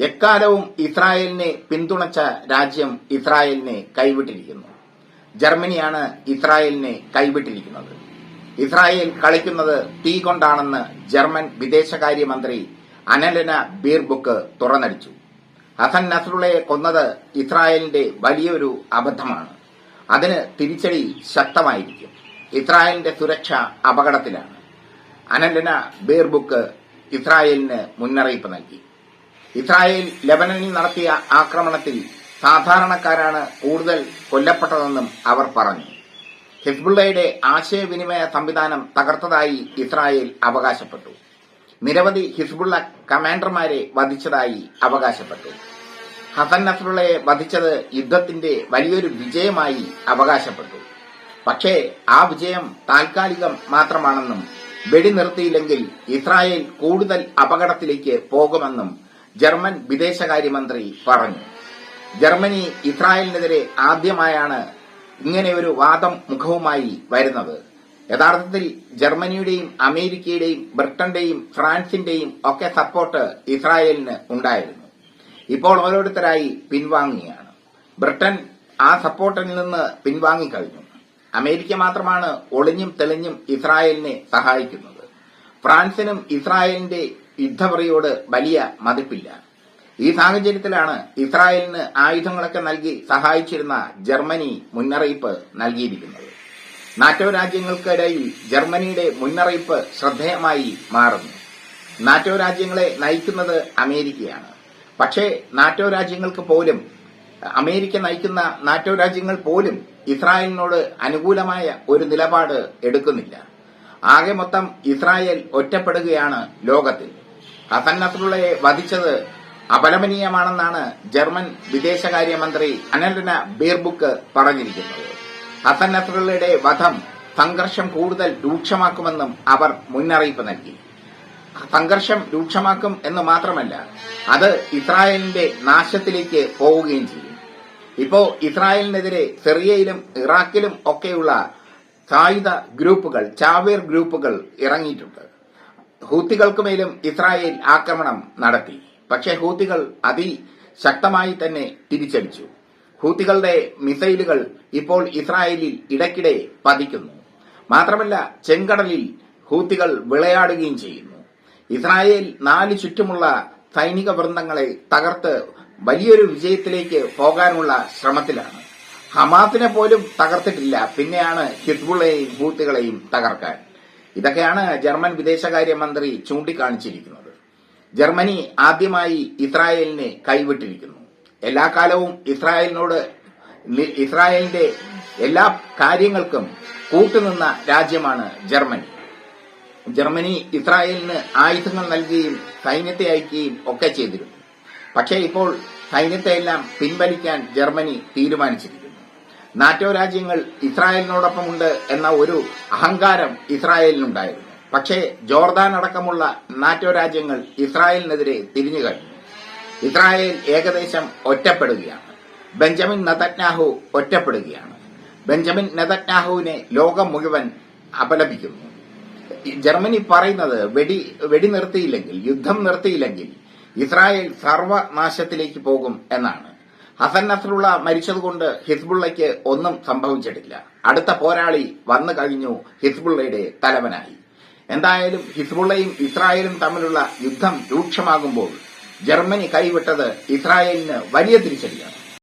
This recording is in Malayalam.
എക്കാലവും ഇസ്രായേലിനെ പിന്തുണച്ച രാജ്യം ഇസ്രായേലിനെ കൈവിട്ടിരിക്കുന്നു. ജർമ്മനിയാണ് ഇസ്രായേലിനെ കൈവിട്ടിരിക്കുന്നത്. ഇസ്രായേൽ കളിക്കുന്നത് തീ കൊണ്ടാണെന്ന് ജർമ്മൻ വിദേശകാര്യമന്ത്രി അനലന ബീർബുക്ക് തുറന്നടിച്ചു. ഹസൻ നസ്രുളയെ കൊന്നത് ഇസ്രായേലിന്റെ വലിയൊരു അബദ്ധമാണ്. അതിന് തിരിച്ചടി ശക്തമായിരിക്കും. ഇസ്രായേലിന്റെ സുരക്ഷ അപകടത്തിലാണ്. അനലന ബീർബുക്ക് ഇസ്രായേലിന് മുന്നറിയിപ്പ് നൽകി. ഇസ്രായേൽ ലെബനനിൽ നടത്തിയ ആക്രമണത്തിൽ സാധാരണക്കാരാണ് കൂടുതൽ കൊല്ലപ്പെട്ടതെന്നും അവർ പറഞ്ഞു. ഹിസ്ബുള്ളയുടെ ആശയവിനിമയ സംവിധാനം തകർത്തതായി ഇസ്രായേൽ അവകാശപ്പെട്ടു. നിരവധി ഹിസ്ബുള്ള കമാൻഡർമാരെ വധിച്ചതായി അവകാശപ്പെട്ടു. ഹസൻ നസ്രുള്ളയെ വധിച്ചത് യുദ്ധത്തിന്റെ വലിയൊരു വിജയമായി അവകാശപ്പെട്ടു. പക്ഷേ ആ വിജയം താൽക്കാലികം മാത്രമാണെന്നും വെടിനിർത്തിയില്ലെങ്കിൽ ഇസ്രായേൽ കൂടുതൽ അപകടത്തിലേക്ക് പോകുമെന്നും ജർമ്മൻ വിദേശകാര്യമന്ത്രി പറഞ്ഞു. ജർമ്മനി ഇസ്രായേലിനെതിരെ ആദ്യമായാണ് ഇങ്ങനെ ഒരു വാദം മുഖവുമായി വരുന്നത്. യഥാർത്ഥത്തിൽ ജർമ്മനിയുടെയും അമേരിക്കയുടെയും ബ്രിട്ടന്റെയും ഫ്രാൻസിന്റെയും ഒക്കെ സപ്പോർട്ട് ഇസ്രായേലിന് ഉണ്ടായിരുന്നു. ഇപ്പോൾ ഓരോരുത്തരായി പിൻവാങ്ങുകയാണ് ബ്രിട്ടൻ ആ സപ്പോർട്ടിൽ നിന്ന് പിൻവാങ്ങിക്കഴിഞ്ഞു. അമേരിക്ക മാത്രമാണ് ഒളിഞ്ഞും തെളിഞ്ഞും ഇസ്രായേലിനെ സഹായിക്കുന്നത്. ഫ്രാൻസിനും ഇസ്രായേലിന്റെ യുദ്ധപറിയോട് വലിയ മതിപ്പില്ല. ഈ സാഹചര്യത്തിലാണ് ഇസ്രായേലിന് ആയുധങ്ങളൊക്കെ നൽകി സഹായിച്ചിരുന്ന ജർമ്മനി മുന്നറിയിപ്പ് നൽകിയിരിക്കുന്നത്. നാറ്റോ രാജ്യങ്ങൾക്കിടയിൽ ജർമ്മനിയുടെ മുന്നറിയിപ്പ് ശ്രദ്ധേയമായി മാറുന്നു. നാറ്റോ രാജ്യങ്ങളെ നയിക്കുന്നത് അമേരിക്കയാണ്. പക്ഷേ നാറ്റോ രാജ്യങ്ങൾക്ക് പോലും അമേരിക്ക നയിക്കുന്ന നാറ്റോ രാജ്യങ്ങൾ പോലും ഇസ്രായേലിനോട് അനുകൂലമായ ഒരു നിലപാട് എടുക്കുന്നില്ല. ആകെ മൊത്തം ഇസ്രായേൽ ഒറ്റപ്പെടുകയാണ് ലോകത്തിൽ. ഹസൻ നസ്രുള്ളയെ വധിച്ചത് അപലപനീയമാണെന്നാണ് ജർമ്മൻ വിദേശകാര്യമന്ത്രി അനലന ബീർബുക്ക് പറഞ്ഞിരിക്കുന്നത്. ഹസൻ നസ്രുള്ളയുടെ വധം സംഘർഷം കൂടുതൽ രൂക്ഷമാക്കുമെന്നും അവർ മുന്നറിയിപ്പ് നൽകി. സംഘർഷം രൂക്ഷമാക്കും എന്ന് മാത്രമല്ല അത് ഇസ്രായേലിന്റെ നാശത്തിലേക്ക് പോവുകയും ചെയ്യും. ഇപ്പോ ഇസ്രായേലിനെതിരെ സിറിയയിലും ഇറാഖിലും ഒക്കെയുള്ള സായുധ ഗ്രൂപ്പുകൾ ചാവേർ ഗ്രൂപ്പുകൾ ഇറങ്ങിയിട്ടുണ്ട്. ഹൂത്തികൾക്ക് മേലും ഇസ്രായേൽ ആക്രമണം നടത്തി. പക്ഷേ ഹൂത്തികൾ അതിശക്തമായി തന്നെ തിരിച്ചടിച്ചു. ഹൂത്തികളുടെ മിസൈലുകൾ ഇപ്പോൾ ഇസ്രായേലിൽ ഇടയ്ക്കിടെ പതിക്കുന്നു. മാത്രമല്ല ചെങ്കടലിൽ ഹൂത്തികൾ വിളയാടുകയും ചെയ്യുന്നു. ഇസ്രായേൽ നാല് ചുറ്റുമുള്ള സൈനിക വൃന്ദങ്ങളെ തകർത്ത് വലിയൊരു വിജയത്തിലേക്ക് പോകാനുള്ള ശ്രമത്തിലാണ്. ഹമാസിനെ പോലും തകർത്തിട്ടില്ല. പിന്നെയാണ് ഹിസ്ബുള്ളയെയും ഹൂത്തികളെയും തകർക്കാൻ. ഇതൊക്കെയാണ് ജർമ്മൻ വിദേശകാര്യമന്ത്രി ചൂണ്ടിക്കാണിച്ചിരിക്കുന്നത്. ജർമ്മനി ആദ്യമായി ഇസ്രായേലിനെ കൈവിട്ടിരിക്കുന്നു. എല്ലാ കാലവും ഇസ്രായേലിനോട് ഇസ്രായേലിന്റെ എല്ലാ കാര്യങ്ങൾക്കും കൂട്ടുനിന്ന രാജ്യമാണ് ജർമ്മനി. ജർമ്മനി ഇസ്രായേലിന് ആയുധങ്ങൾ നൽകുകയും സൈന്യത്തെ അയക്കുകയും ഒക്കെ ചെയ്തിരുന്നു. പക്ഷേ ഇപ്പോൾ സൈന്യത്തെയെല്ലാം പിൻവലിക്കാൻ ജർമ്മനി തീരുമാനിച്ചിരിക്കുന്നു. നാറ്റോ രാജ്യങ്ങൾ ഇസ്രായേലിനോടൊപ്പമുണ്ട് എന്ന ഒരു അഹങ്കാരം ഇസ്രായേലിനുണ്ടായിരുന്നു. പക്ഷേ ജോർദാൻ അടക്കമുള്ള നാറ്റോ രാജ്യങ്ങൾ ഇസ്രായേലിനെതിരെ തിരിഞ്ഞു കഴിഞ്ഞു. ഇസ്രായേൽ ഏകദേശം ഒറ്റപ്പെടുകയാണ്. ബെഞ്ചമിൻ നെതന്യാഹു ഒറ്റപ്പെടുകയാണ്. ബെഞ്ചമിൻ നെതന്യാഹുവിനെ ലോകം മുഴുവൻ അപലപിക്കുന്നു. ജർമ്മനി പറയുന്നത് വെടി വെടി നിർത്തിയില്ലെങ്കിൽ യുദ്ധം നിർത്തിയില്ലെങ്കിൽ ഇസ്രായേൽ സർവനാശത്തിലേക്ക് പോകും എന്നാണ്. ഹസൻ നസറുള്ള മരിച്ചതുകൊണ്ട് ഹിസ്ബുള്ളയ്ക്ക് ഒന്നും സംഭവിച്ചിട്ടില്ല. അടുത്ത പോരാളി വന്നു കഴിഞ്ഞു ഹിസ്ബുള്ളയുടെ തലവനായി. എന്തായാലും ഹിസ്ബുള്ളയും ഇസ്രായേലും തമ്മിലുള്ള യുദ്ധം രൂക്ഷമാകുമ്പോൾ ജർമ്മനി കൈവിട്ടത് ഇസ്രായേലിന് വലിയ തിരിച്ചടിയാണ്.